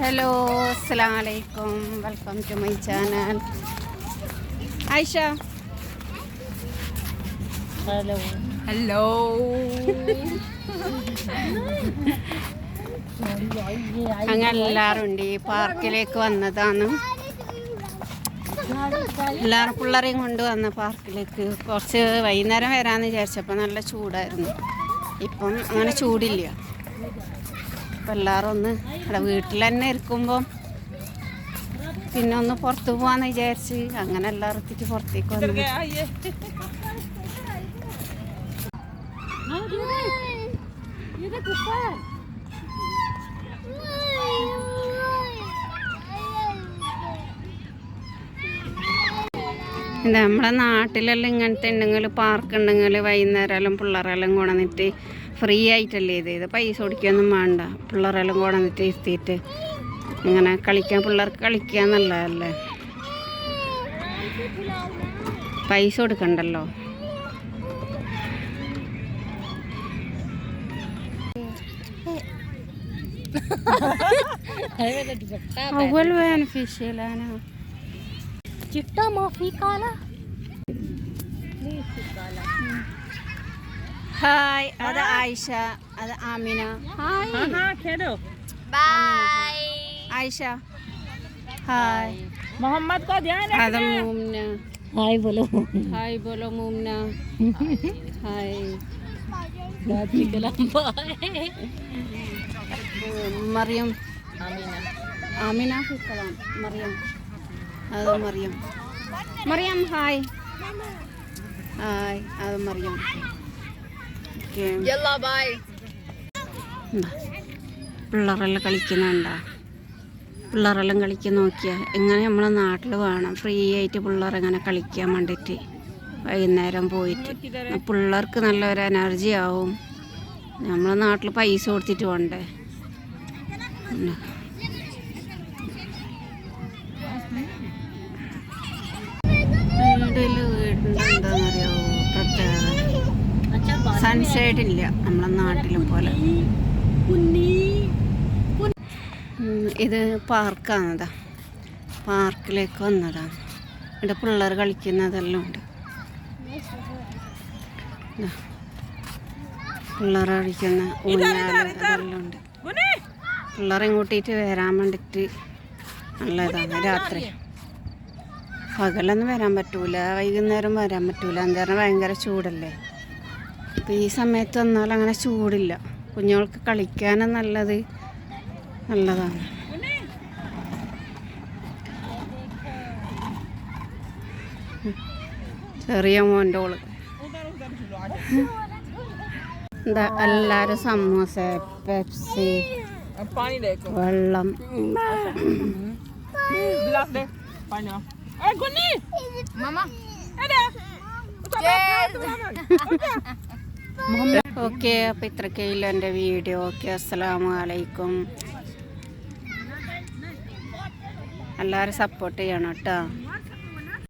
Hello അസ്സാം വലൈക്കും welcome to my channel Ayisha hello hello അങ്ങനെ എല്ലാവരും ഉണ്ട്. ഈ പാർക്കിലേക്ക് വന്നതാണ്. എല്ലാവരും പിള്ളേരെയും കൊണ്ട് വന്ന പാർക്കിലേക്ക്. കുറച്ച് വൈകുന്നേരം വരാമെന്ന് വിചാരിച്ചപ്പോൾ നല്ല ചൂടായിരുന്നു. ഇപ്പം അങ്ങനെ ചൂടില്ല. അപ്പം എല്ലാവരും ഒന്ന് ഇവിടെ വീട്ടിൽ തന്നെ ഇരിക്കുമ്പം പിന്നെ ഒന്ന് പുറത്ത് പോവാന്ന് വിചാരിച്ച് അങ്ങനെ എല്ലാവരും എത്തിയിട്ട് പുറത്തേക്ക് വന്നു. ഇത് നമ്മളെ നാട്ടിലെല്ലാം ഇങ്ങനത്തെ ഉണ്ടെങ്കിൽ പാർക്ക് ഉണ്ടെങ്കിൽ വൈകുന്നേരമെല്ലാം പിള്ളേരെല്ലാം കൊണ്ടുവന്നിട്ട് ഫ്രീ ആയിട്ടല്ലേ ഇത്. ഇത് പൈസ കൊടുക്കുകയൊന്നും വേണ്ട. പിള്ളേരെല്ലാം കൊണ്ടുവന്നിട്ട് ഇരുത്തിയിട്ട് ഇങ്ങനെ കളിക്കാൻ പിള്ളേർക്ക് കളിക്കുക എന്നുള്ളതല്ലേ പൈസ കൊടുക്കണ്ടല്ലോ. അവൽ चिट्टा माफी काला। হাই আদা আয়শা আদা আমিনা হাই হ্যাঁ খেলো বাই আয়শা হাই মোহাম্মদ কো ধ্যান আদা মুমনা হাই বলো হাই বলো মুমনা হাই রাজি গলাম বাই মরিয়ম আমিনা আমিনা সালাম মরিয়ম അത് മറിയം. മറിയം ഹായ് ഹായ് അത് മറിയം. പിള്ളേരെല്ലാം കളിക്കുന്നുണ്ടോ പിള്ളേരെല്ലാം കളിക്കാൻ നോക്കിയാ? എങ്ങനെ നമ്മളെ നാട്ടിൽ വേണം? ഫ്രീ ആയിട്ട് പിള്ളേർ എങ്ങനെ കളിക്കാൻ വേണ്ടിയിട്ട്? വൈകുന്നേരം പോയിട്ട്. പിള്ളേർക്ക് നല്ലൊരു എനർജി ആവും. നമ്മളെ നാട്ടിൽ പൈസ കൊടുത്തിട്ട് വേണ്ടേ സൺസൈഡ് ഇല്ല നമ്മളെ നാട്ടിലെ പോലെ. ഇത് പാർക്കാണതാ പാർക്കിലേക്ക് വന്നതാണ് ഇവിടെ പിള്ളേർ കളിക്കുന്നതെല്ലാം ഉണ്ട്. പിള്ളേർ കളിക്കുന്ന ഊഞ്ഞാൽ ഉണ്ട്. പിള്ളേരെ കൂട്ടിയിട്ട് വരാൻ വേണ്ടിയിട്ട് നല്ലതാണ്. രാത്രി. പകലൊന്നും വരാൻ പറ്റൂല. വൈകുന്നേരം വരാൻ പറ്റൂല. എന്താ പറഞ്ഞാൽ ഭയങ്കര ചൂടല്ലേ? അപ്പം ഈ സമയത്ത് വന്നാൽ അങ്ങനെ ചൂടില്ല. കുഞ്ഞുങ്ങൾക്ക് കളിക്കാനും നല്ലത്. നല്ലതാണ്. ചെറിയ മോന്റെ ഓൾ. എന്താ എല്ലാവരും സമോസ പെപ്സി വെള്ളം. ഓക്കെ അപ്പം ഇത്രയ്ക്കുള്ള എന്റെ വീഡിയോ. ഓക്കെ അസ്സലാമു അലൈക്കും. എല്ലാവരും സപ്പോർട്ട് ചെയ്യണം കേട്ടോ.